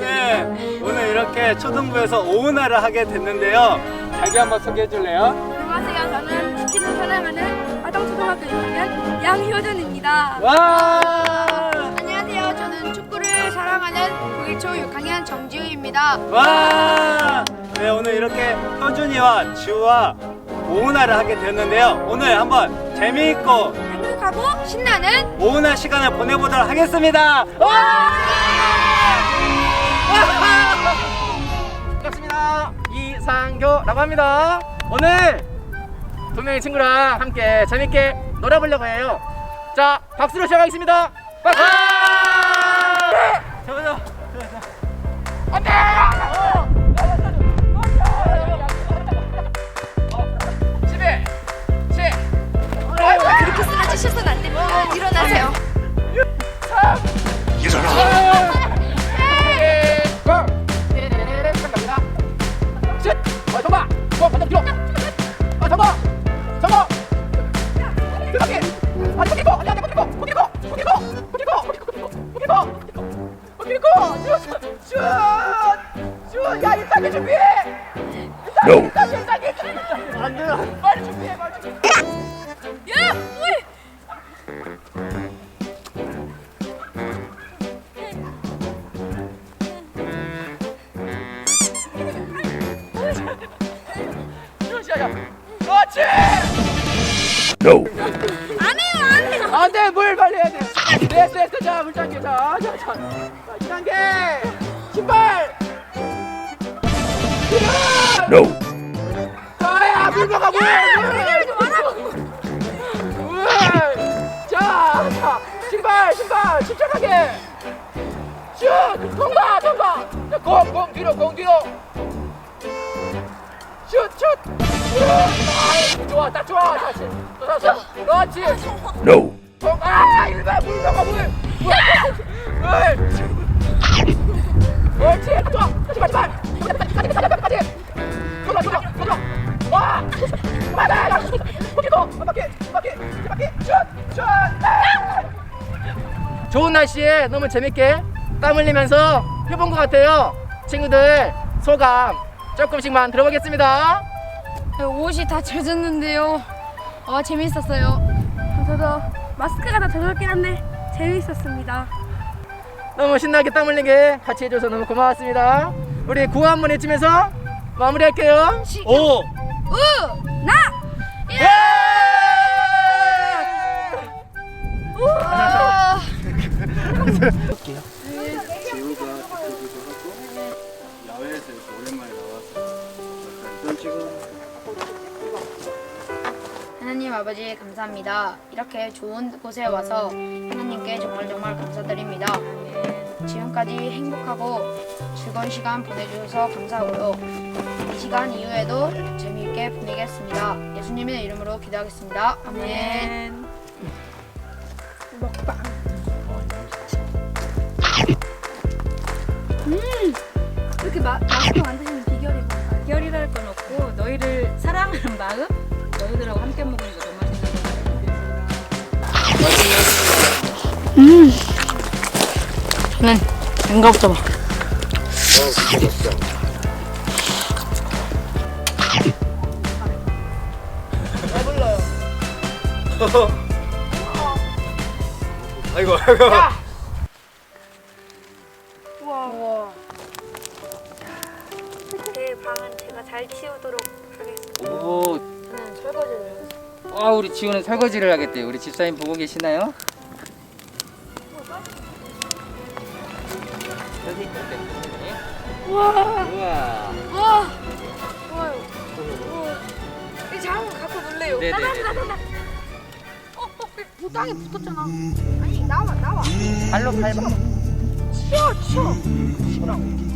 네, 오늘 이렇게 초등부에서 오은화를 하게 됐는데요. 자기 한번 소개해 줄래요? 안녕하세요. 저는 치킨을 사랑하는 아동초등학교 6학년 양효준입니다. 와! 안녕하세요. 저는 축구를 사랑하는 독일초 6학년 정지우입니다. 와! 네, 오늘 이렇게 효준이와 지우와 오은화를 하게 됐는데요. 오늘 한번 재미있고 행복하고 신나는 오은화 시간을 보내보도록 하겠습니다. 와! 반갑습니다. 이상교라고 합니다. 오늘 두 명의 친구랑 함께 재밌게 놀아보려고 해요. 자, 박수로 시작하겠습니다. 박수! 저저 집에, 거기 고! 슛! 슛! 슛! 야, 일단계 준비해! 일단계, 일단계, 일단계! 안 돼요! 빨리 준비해, 빨리 준비해! 야! 우리! 슛이야, 야! 그렇지! 안 해요, 안 해요. 안 돼, 물 빨리 해야 돼. 됐어, 됐어. 자, 물장기. 자, 자, 자. 자, 2단계. 신발. No. 자야, 물 먹어, 물. 물. 물. 자, 자. 신발, 신발. 침착하게. 슛. 통과, 통과. 자, 공, 공 뒤로, 공 뒤로. 슛, 슛. 슛. 아이, 좋아, 딱 좋아. 다시. 또 다시. 그렇지. No. 어, 아, 일반 물 먹어 물. 물. 물. 옳지. 바퀴 슛 슛. 좋은 날씨에 너무 재밌게 땀 흘리면서 해본 것 같아요. 친구들 소감 조금씩만 들어보겠습니다. 옷이 다 젖었는데요. 어, 재밌었어요. 저도 마스크가 다 젖었긴 한데 재밌었습니다. 너무 신나게 땀 흘리게 같이 해줘서 너무 고마웠습니다. 우리 구호 한번 외치면서 마무리할게요. 오! 우! 나! 예! 우와! 하나님 아버지 감사합니다. 이렇게 좋은 곳에 와서 하나님께 정말 정말 감사드립니다. 지금까지 행복하고 즐거운 시간 보내주셔서 감사하고요. 이 시간 이후에도 재미있게 보내겠습니다. 예수님의 이름으로 기도하겠습니다. 아멘. 이렇게 마, 마스크 만드시는 비결이 뭔가요? 결이랄 건 없고 너희를 사랑하는 마음 너희들하고 함께 먹는 거 정말 생각해요. 저는 반갑다 봐. 아이고 아이고 우와. 제 방은 제가 잘 치우도록 하겠습니다. 오, 설거지를. 아 우리 지우는 설거지를 하겠대요. 우리 집사님 보고 계시나요? 여기. 우와. 우와. 우와. 좋아요. 우와. 이거 갖고 놀래요. 네네네. 나나 나 나 나. 어, 어, 이 땅에 붙었잖아. 아니 나와 나와. 발로 밟아. 치워 치워. 우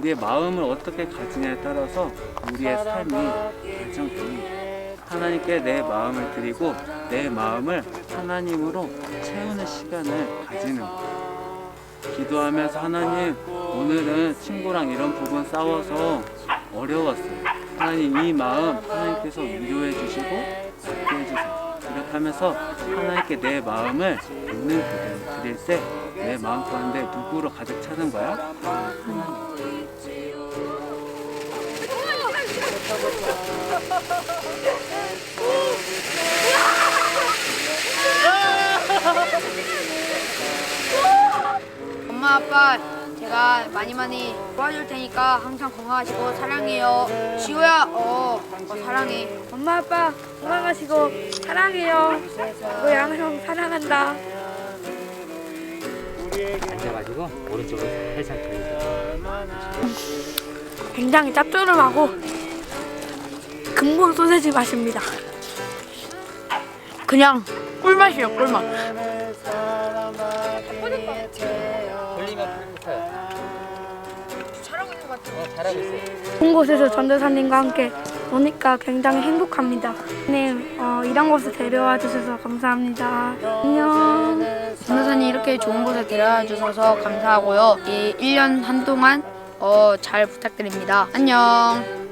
리의 마음을 어떻게 가지냐에 따라서 우리의 삶이 결정됩니다. 하나님께 내 마음을 드리고 내 마음을 하나님으로 채우는 시간을 가지는 거예요. 기도하면서 하나님 오늘은 친구랑 이런 부분 싸워서 어려웠어요. 하나님 이 마음 하나님께서 위로해 주시고 낫게 해주세요. 이렇게 하면서 하나님께 내 마음을 있는 그대로 드릴 때 내 마음 가운데 누구로 가득 차는 거야? 엄마 아빠 제가 많이 많이 도와줄 테니까 항상 건강하시고 사랑해요. 지호야 어, 어 사랑해. 엄마 아빠 건강하시고 사랑해요. 너 양형 사랑한다. 앉아가지고 오른쪽으로 살살 돌리세요. 굉장히 짭조름하고 근본 소세지 맛입니다. 그냥 꿀맛이요 꿀맛. 돌리면 풀붙어요. 잘하고 있는 것 같아요. 어, 잘하고 있어요. 좋은 곳에서 전도사님과 함께 노니까 굉장히 행복합니다. 님 어, 이런 곳에 데려와 주셔서 감사합니다. 안녕. 전도사님 이렇게 좋은 곳에 데려와 주셔서 감사하고요. 이 1년 한동안 어, 잘 부탁드립니다. 안녕.